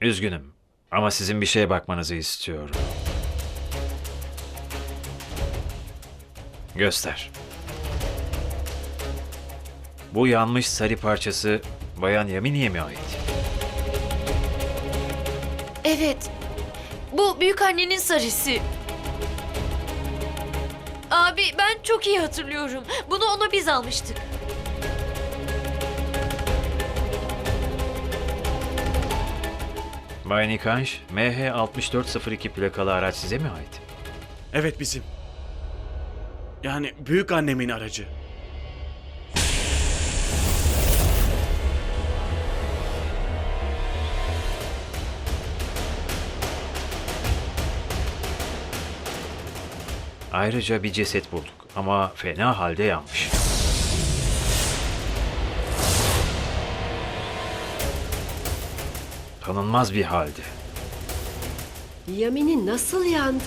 Üzgünüm ama sizin bir şeye bakmanızı istiyorum. Göster. Bu yanmış sarı parçası Bayan Yamini'ye mi ait? Evet. Bu büyük annenin sarısı. Abi ben çok iyi hatırlıyorum. Bunu ona biz almıştık. Bay Nikanj, MH6402 plakalı araç size mi ait? Evet bizim. Yani büyük annemin aracı. Ayrıca bir ceset bulduk ama fena halde yanmış. Tanınmaz bir halde. Yamini nasıl yandı?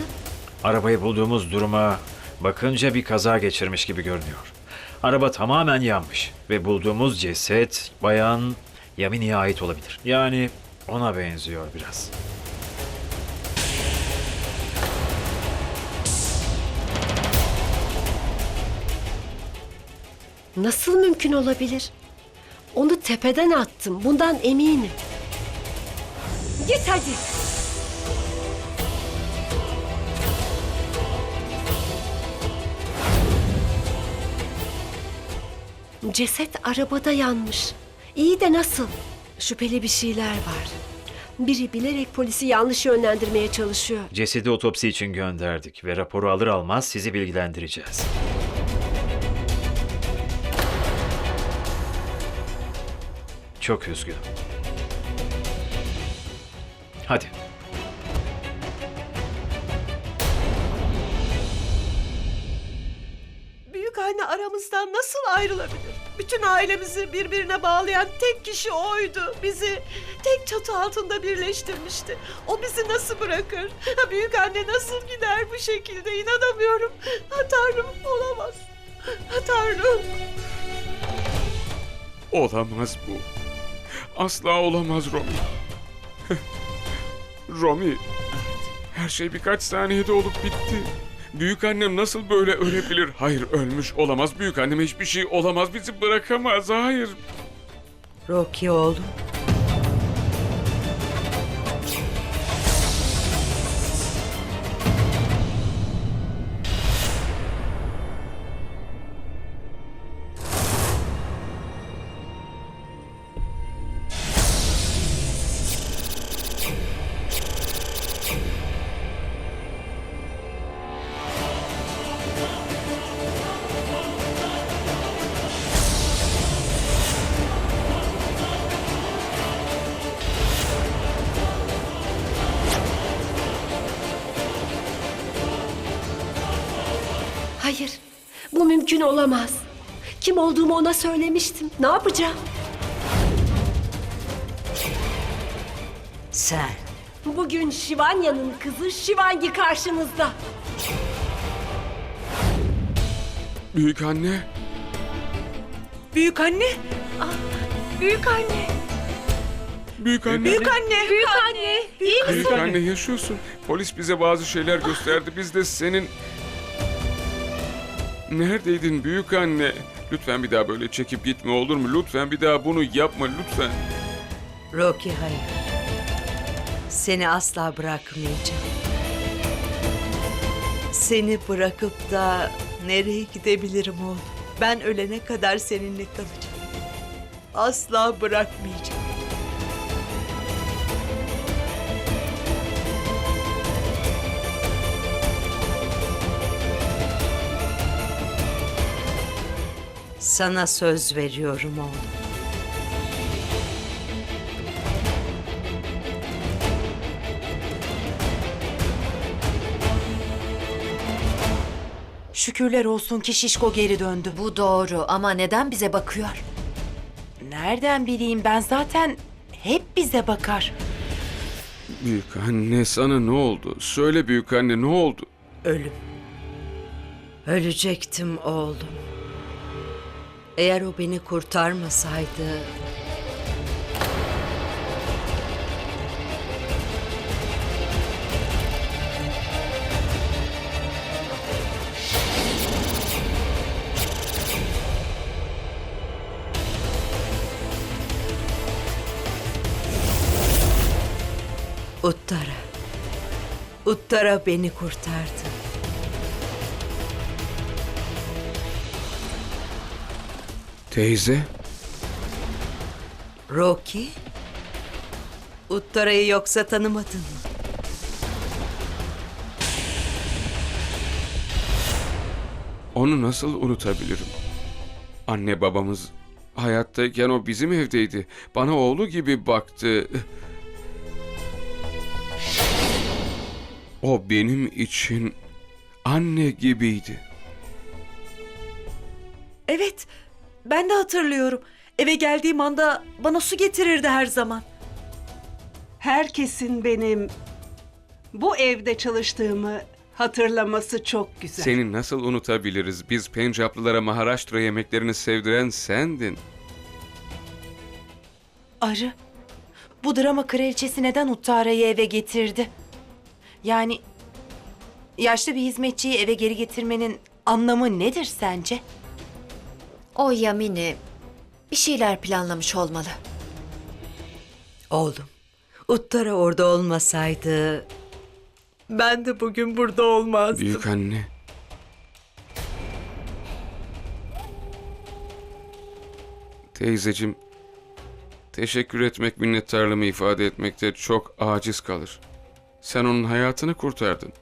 Arabayı bulduğumuz duruma bakınca bir kaza geçirmiş gibi görünüyor. Araba tamamen yanmış ve bulduğumuz ceset bayan Yamini'ye ait olabilir. Yani ona benziyor biraz. Nasıl mümkün olabilir? Onu tepeden attım. Bundan eminim. Git hadi. Ceset arabada yanmış. İyi de nasıl? Şüpheli bir şeyler var. Biri bilerek polisi yanlış yönlendirmeye çalışıyor. Cesedi otopsi için gönderdik ve raporu alır almaz sizi bilgilendireceğiz. Çok üzgünüm. Hadi. Büyük anne aramızdan nasıl ayrılabilir? Bütün ailemizi birbirine bağlayan tek kişi oydu. Bizi tek çatı altında birleştirmişti. O bizi nasıl bırakır? Ha, Büyük anne nasıl gider bu şekilde? İnanamıyorum. Ha, Tanrım olamaz. Ha, Tanrım. Olamaz bu. Asla olamaz Romy. Romy. Her şey birkaç saniyede olup bitti. Büyük annem nasıl böyle ölebilir? Hayır ölmüş olamaz. Büyük anneme hiçbir şey olamaz. Bizi bırakamaz. Hayır. Rocky oğlum. Hayır, bu mümkün olamaz. Kim olduğumu ona söylemiştim. Ne yapacağım? Sen. Bugün Şivanya'nın kızı Şivangi karşınızda. Büyük anne. Büyük anne. Büyük anne. Büyük anne. Büyük anne. Büyük anne. İyi Büyük anne yaşıyorsun. Polis bize bazı şeyler gösterdi. Biz de senin... Neredeydin büyük anne? Lütfen bir daha böyle çekip gitme olur mu? Lütfen bir daha bunu yapma lütfen. Rocky hayır. Seni asla bırakmayacağım. Seni bırakıp da nereye gidebilirim oğlum? Ben ölene kadar seninle kalacağım. Asla bırakmayacağım. Sana söz veriyorum oğlum. Şükürler olsun ki Şişko geri döndü. Bu doğru ama neden bize bakıyor? Nereden bileyim ben zaten hep bize bakar. Büyük anne sana ne oldu? Söyle büyük anne ne oldu? Ölüm. Ölecektim oğlum. Eğer o beni kurtarmasaydı... Uttara. Uttara beni kurtardı. Teyze? Rocky? Uttara'yı yoksa tanımadın mı? Onu nasıl unutabilirim? Anne babamız hayattayken o bizim evdeydi. Bana oğlu gibi baktı. O benim için anne gibiydi. Evet, ben de hatırlıyorum. Eve geldiğim anda bana su getirirdi her zaman. Herkesin benim bu evde çalıştığımı hatırlaması çok güzel. Seni nasıl unutabiliriz? Biz Pencaplılara Maharashtra yemeklerini sevdiren sendin. Arı. Bu drama kraliçesi neden Uttara'yı eve getirdi? Yani yaşlı bir hizmetçiyi eve geri getirmenin anlamı nedir sence? O Yamini bir şeyler planlamış olmalı. Oğlum, Uttara orada olmasaydı ben de bugün burada olmazdım. Büyük anne. Teyzecim, teşekkür etmek minnettarlığımı ifade etmekte çok aciz kalır. Sen onun hayatını kurtardın.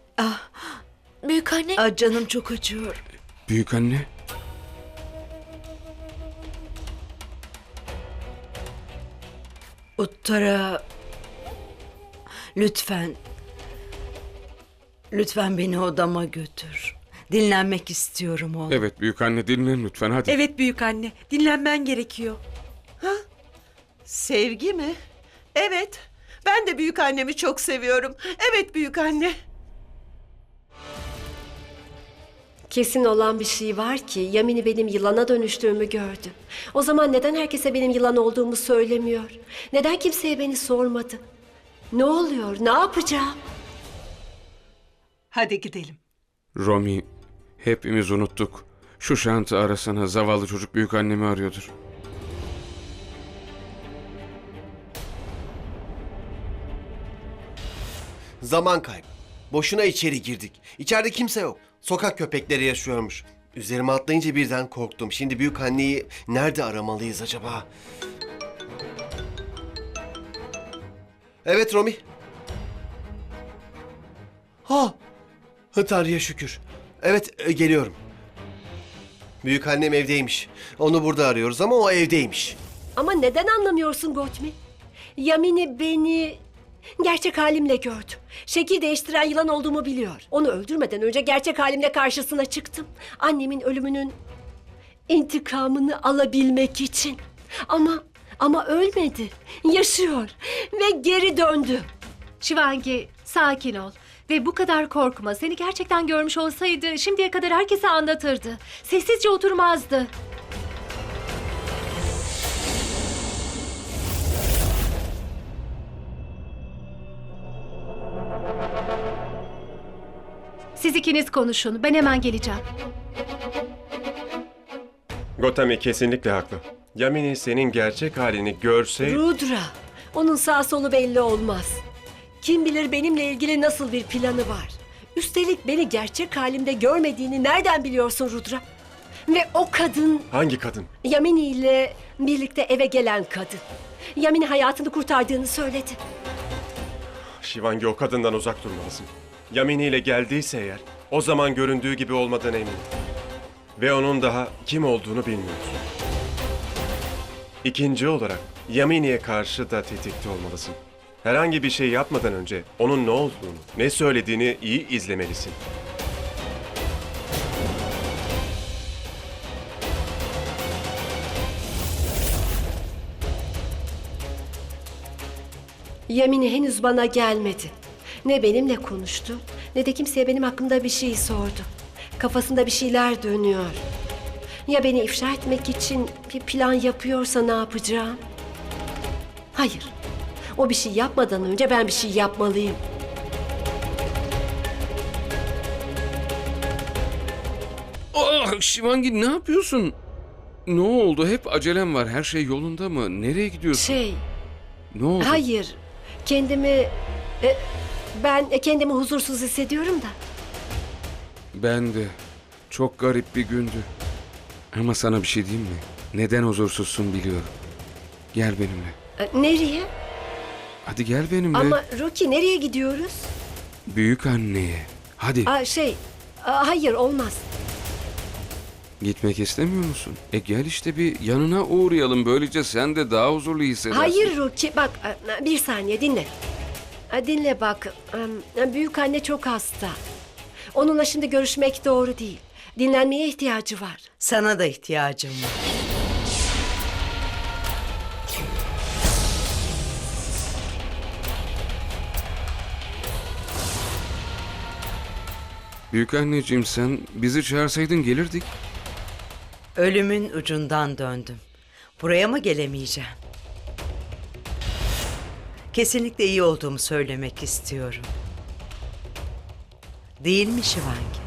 Büyük anne, Aa, canım çok acıyor. Büyük anne. Uttara lütfen lütfen beni odama götür. Dinlenmek istiyorum oğlum. Evet büyük anne dinlen lütfen hadi. Evet büyük anne, dinlenmen gerekiyor. Sevgi mi? Evet. Ben de büyük annemi çok seviyorum. Evet büyük anne. Kesin olan bir şey var ki Yamini benim yılana dönüştüğümü gördü. O zaman neden herkese benim yılan olduğumu söylemiyor? Neden kimseye beni sormadı? Ne oluyor? Ne yapacağım? Hadi gidelim. Romi, hepimiz unuttuk. Şu şantı arasana zavallı çocuk büyük annemi arıyordur. Zaman kaybı. Boşuna içeri girdik. İçeride kimse yok. Sokak köpekleri yaşıyormuş. Üzerime atlayınca birden korktum. Şimdi büyük anneyi nerede aramalıyız acaba? Evet Romi. Ha! Tanrı'ya şükür. Evet e, geliyorum. Büyük annem evdeymiş. Onu burada arıyoruz ama o evdeymiş. Ama neden anlamıyorsun Gotmi? Yamini beni gerçek halimle gördü. Şekil değiştiren yılan olduğumu biliyor. Onu öldürmeden önce gerçek halimle karşısına çıktım. Annemin ölümünün intikamını alabilmek için. Ama ama ölmedi. Yaşıyor ve geri döndü. Şivangi sakin ol ve bu kadar korkma. Seni gerçekten görmüş olsaydı şimdiye kadar herkese anlatırdı. Sessizce oturmazdı. Siz ikiniz konuşun. Ben hemen geleceğim. Gotami kesinlikle haklı. Yamini senin gerçek halini görse... Rudra. Onun sağ solu belli olmaz. Kim bilir benimle ilgili nasıl bir planı var. Üstelik beni gerçek halimde görmediğini nereden biliyorsun Rudra? Ve o kadın Hangi kadın? Yamini ile birlikte eve gelen kadın. Yamini hayatını kurtardığını söyledi. Şivangi o kadından uzak durmalısın. Yamini ile geldiyse eğer, o zaman göründüğü gibi olmadığına eminim. Ve onun daha kim olduğunu bilmiyoruz. İkinci olarak Yamini'ye karşı da tetikte olmalısın. Herhangi bir şey yapmadan önce onun ne olduğunu, ne söylediğini iyi izlemelisin. Yamini henüz bana gelmedi. Ne benimle konuştu ne de kimseye benim hakkımda bir şey sordu. Kafasında bir şeyler dönüyor. Ya beni ifşa etmek için bir plan yapıyorsa ne yapacağım? Hayır. O bir şey yapmadan önce ben bir şey yapmalıyım. Ah Şivangi ne yapıyorsun? Ne oldu? Hep acelem var. Her şey yolunda mı? Nereye gidiyorsun? Şey, ne oldu? hayır. Kendimi Ben kendimi huzursuz hissediyorum da. Ben de. Çok garip bir gündü. Ama sana bir şey diyeyim mi? Neden huzursuzsun biliyorum. Gel benimle. E, Nereye? Hadi gel benimle. Ama Rocky nereye gidiyoruz? Büyük anneye. Hadi. Aa, şey, aa, hayır olmaz. Gitmek istemiyor musun? E gel işte bir yanına uğrayalım. Böylece sen de daha huzurlu hissedersin. Hayır Rocky, bak bir saniye dinle. Dinle bak, büyük anne çok hasta. Onunla şimdi görüşmek doğru değil. Dinlenmeye ihtiyacı var. Sana da ihtiyacım var. Büyük anneciğim sen bizi çağırsaydın gelirdik. Ölümün ucundan döndüm. Buraya mı gelemeyeceğim? Kesinlikle iyi olduğumu söylemek istiyorum. Değil mi Şivangi?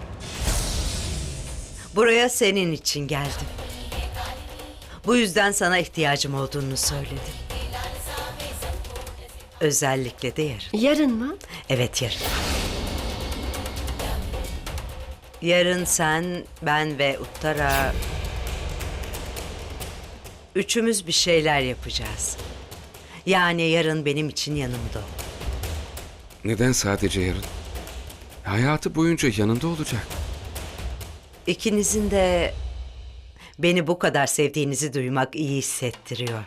Buraya senin için geldim. Bu yüzden sana ihtiyacım olduğunu söyledim. Özellikle de yarın. Yarın mı? Evet yarın. Yarın sen, ben ve Uttara... Üçümüz bir şeyler yapacağız. Yani yarın benim için yanımda ol. Neden sadece yarın? Hayatı boyunca yanında olacak. İkinizin de beni bu kadar sevdiğinizi duymak iyi hissettiriyor.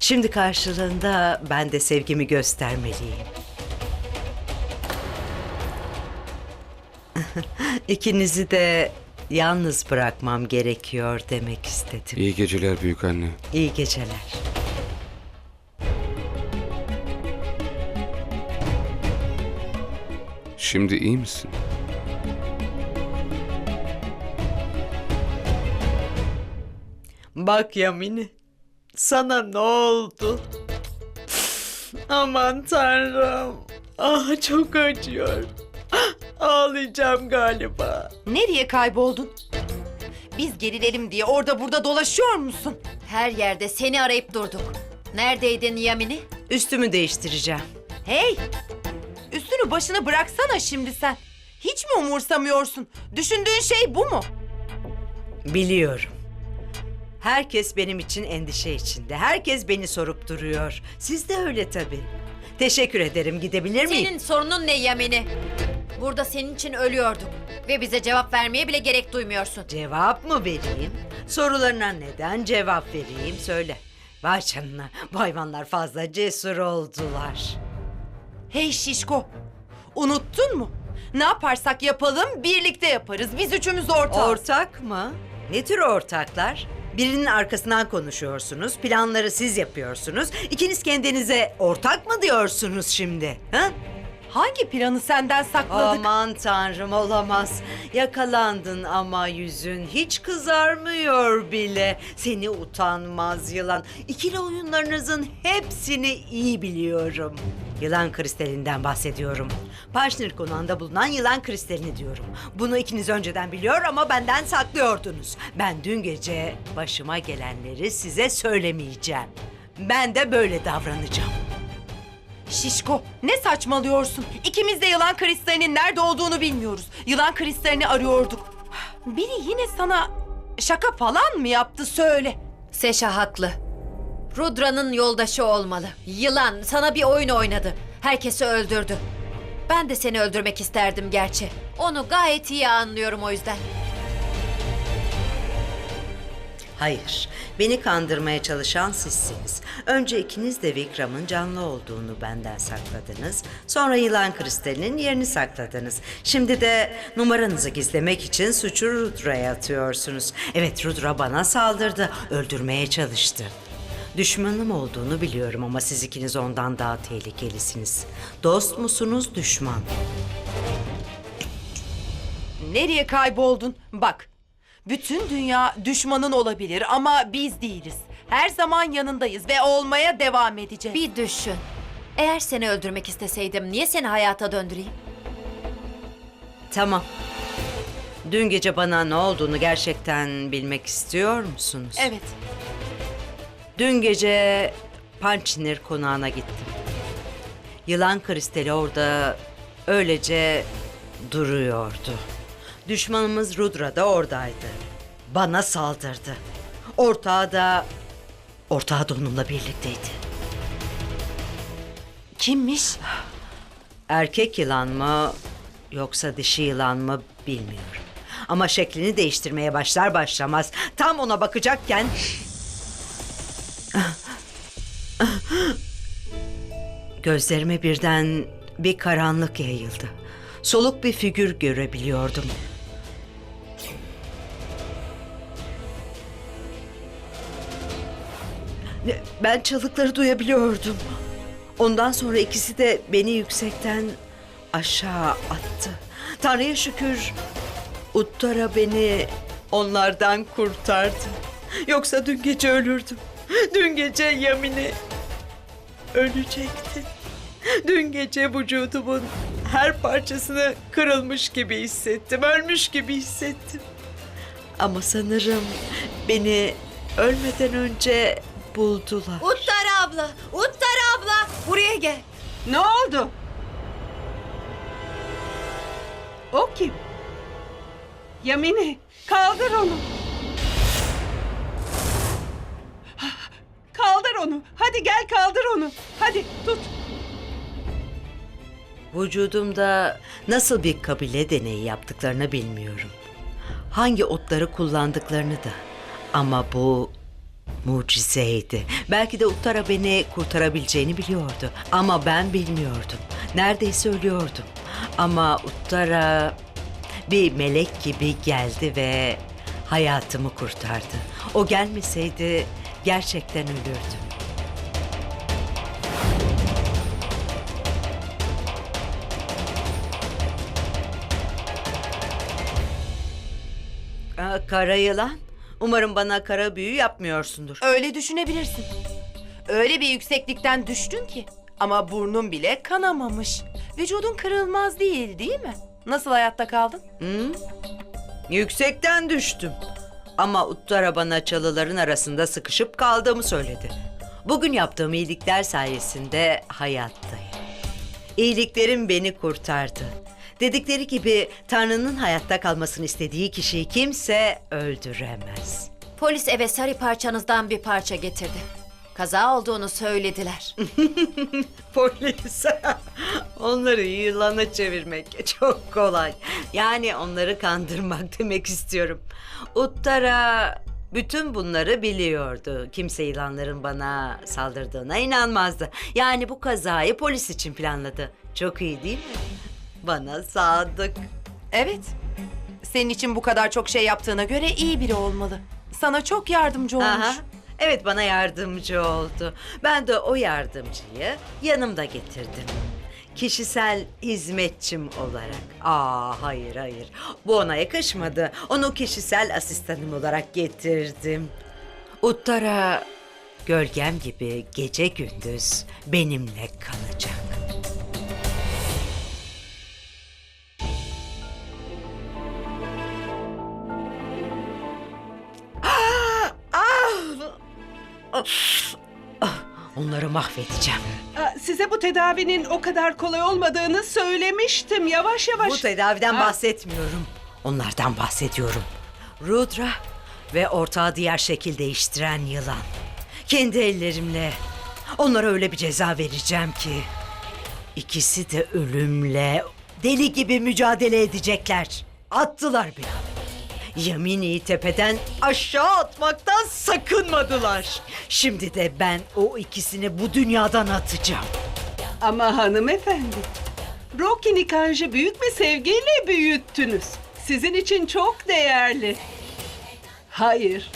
Şimdi karşılığında ben de sevgimi göstermeliyim. İkinizi de yalnız bırakmam gerekiyor demek istedim. İyi geceler büyük anne. İyi geceler. Şimdi iyi misin? Bak Yamini, sana ne oldu? Aman tanrım. Ah çok acıyor. Ağlayacağım galiba. Nereye kayboldun? Biz gerilelim diye orada burada dolaşıyor musun? Her yerde seni arayıp durduk. Neredeydin Yamini? Üstümü değiştireceğim. Hey! Üstünü başını bıraksana şimdi sen. Hiç mi umursamıyorsun? Düşündüğün şey bu mu? Biliyorum. Herkes benim için endişe içinde. Herkes beni sorup duruyor. Siz de öyle tabii. Teşekkür ederim. Gidebilir miyim? Senin sorunun ne Yamini? Burada senin için ölüyorduk. Ve bize cevap vermeye bile gerek duymuyorsun. Cevap mı vereyim? Sorularına neden cevap vereyim? Söyle. Vay canına. Bu hayvanlar fazla cesur oldular. Hey şişko! Unuttun mu? Ne yaparsak yapalım birlikte yaparız. Biz üçümüz ortağız. Ortak mı? Ne tür ortaklar? Birinin arkasından konuşuyorsunuz, planları siz yapıyorsunuz. İkiniz kendinize ortak mı diyorsunuz şimdi? Ha? Hangi planı senden sakladık? Aman tanrım olamaz. Yakalandın ama yüzün hiç kızarmıyor bile. Seni utanmaz yılan. İkili oyunlarınızın hepsini iyi biliyorum. Yılan kristalinden bahsediyorum. Paşnir konağında bulunan yılan kristalini diyorum. Bunu ikiniz önceden biliyor ama benden saklıyordunuz. Ben dün gece başıma gelenleri size söylemeyeceğim. Ben de böyle davranacağım. Şişko ne saçmalıyorsun? İkimiz de yılan kristalinin nerede olduğunu bilmiyoruz. Yılan kristalini arıyorduk. Biri yine sana şaka falan mı yaptı söyle. Seşa haklı. Rudra'nın yoldaşı olmalı. Yılan sana bir oyun oynadı. Herkesi öldürdü. Ben de seni öldürmek isterdim gerçi. Onu gayet iyi anlıyorum o yüzden. Hayır, beni kandırmaya çalışan sizsiniz. Önce ikiniz de Vikram'ın canlı olduğunu benden sakladınız. Sonra yılan kristalinin yerini sakladınız. Şimdi de numaranızı gizlemek için suçu Rudra'ya atıyorsunuz. Evet, Rudra bana saldırdı, öldürmeye çalıştı. Düşmanım olduğunu biliyorum ama siz ikiniz ondan daha tehlikelisiniz. Dost musunuz, düşman? Nereye kayboldun? Bak. Bütün dünya düşmanın olabilir ama biz değiliz. Her zaman yanındayız ve olmaya devam edeceğiz. Bir düşün. Eğer seni öldürmek isteseydim niye seni hayata döndüreyim? Tamam. Dün gece bana ne olduğunu gerçekten bilmek istiyor musunuz? Evet. Dün gece Pançinir konağına gittim. Yılan kristali orada öylece duruyordu. Düşmanımız Rudra da oradaydı. Bana saldırdı. Ortağı da... Ortağı da onunla birlikteydi. Kimmiş? Erkek yılan mı yoksa dişi yılan mı bilmiyorum. Ama şeklini değiştirmeye başlar başlamaz tam ona bakacakken... Gözlerime birden bir karanlık yayıldı. Soluk bir figür görebiliyordum. Ben çalıkları duyabiliyordum. Ondan sonra ikisi de beni yüksekten aşağı attı. Tanrı'ya şükür Uttara beni onlardan kurtardı. Yoksa dün gece ölürdüm. Dün gece Yamini ölecekti. Dün gece vücudumun her parçasını kırılmış gibi hissettim. Ölmüş gibi hissettim. Ama sanırım beni ölmeden önce buldular. Uttar abla, Uttar abla buraya gel. Ne oldu? O kim? Yamini kaldır onu. Kaldır onu. Hadi gel kaldır onu. Hadi tut. Vücudumda nasıl bir kabile deneyi yaptıklarını bilmiyorum. Hangi otları kullandıklarını da. Ama bu mucizeydi. Belki de Uttara beni kurtarabileceğini biliyordu. Ama ben bilmiyordum. Neredeyse ölüyordum. Ama Uttara bir melek gibi geldi ve hayatımı kurtardı. O gelmeseydi gerçekten ölürdüm. Aa, Kara yılan. Umarım bana kara büyü yapmıyorsundur. Öyle düşünebilirsin. Öyle bir yükseklikten düştün ki. Ama burnun bile kanamamış. Vücudun kırılmaz değil değil mi? Nasıl hayatta kaldın? Hı? Yüksekten düştüm. Ama Uttara bana çalıların arasında sıkışıp kaldığımı söyledi. Bugün yaptığım iyilikler sayesinde hayattayım. İyiliklerim beni kurtardı. Dedikleri gibi Tanrı'nın hayatta kalmasını istediği kişiyi kimse öldüremez. Polis eve sarı parçanızdan bir parça getirdi. Kaza olduğunu söylediler. Polis. onları yılana çevirmek çok kolay. Yani onları kandırmak demek istiyorum. Uttara bütün bunları biliyordu. Kimse yılanların bana saldırdığına inanmazdı. Yani bu kazayı polis için planladı. Çok iyi değil mi? Bana sadık. Evet. Senin için bu kadar çok şey yaptığına göre iyi biri olmalı. Sana çok yardımcı olmuş. Aha. Evet bana yardımcı oldu. Ben de o yardımcıyı yanımda getirdim. Kişisel hizmetçim olarak. Aa hayır hayır. Bu ona yakışmadı. Onu kişisel asistanım olarak getirdim. Uttara gölgem gibi gece gündüz benimle kalacak. Onları mahvedeceğim. Size bu tedavinin o kadar kolay olmadığını söylemiştim. Yavaş yavaş. Bu tedaviden Ha. bahsetmiyorum. Onlardan bahsediyorum. Rudra ve ortağı diğer şekil değiştiren yılan. Kendi ellerimle onlara öyle bir ceza vereceğim ki... ikisi de ölümle deli gibi mücadele edecekler. Attılar bile. Yamini'yi tepeden aşağı atmaktan sakınmadılar. Şimdi de ben o ikisini bu dünyadan atacağım. Ama hanımefendi, Rocky Nikanj'ı büyük bir sevgiyle büyüttünüz. Sizin için çok değerli. Hayır.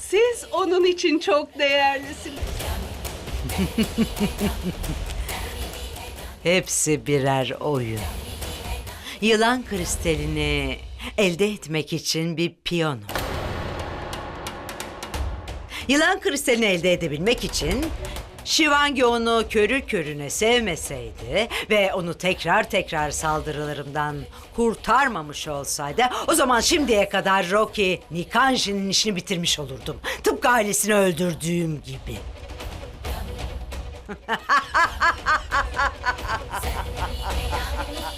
Siz onun için çok değerlisiniz. Hepsi birer oyun. Yılan kristalini elde etmek için bir piyano. Yılan kristalini elde edebilmek için Shivangi onu körü körüne sevmeseydi ve onu tekrar tekrar saldırılarımdan kurtarmamış olsaydı o zaman şimdiye kadar Rocky Nikanji'nin işini bitirmiş olurdum. Tıpkı ailesini öldürdüğüm gibi.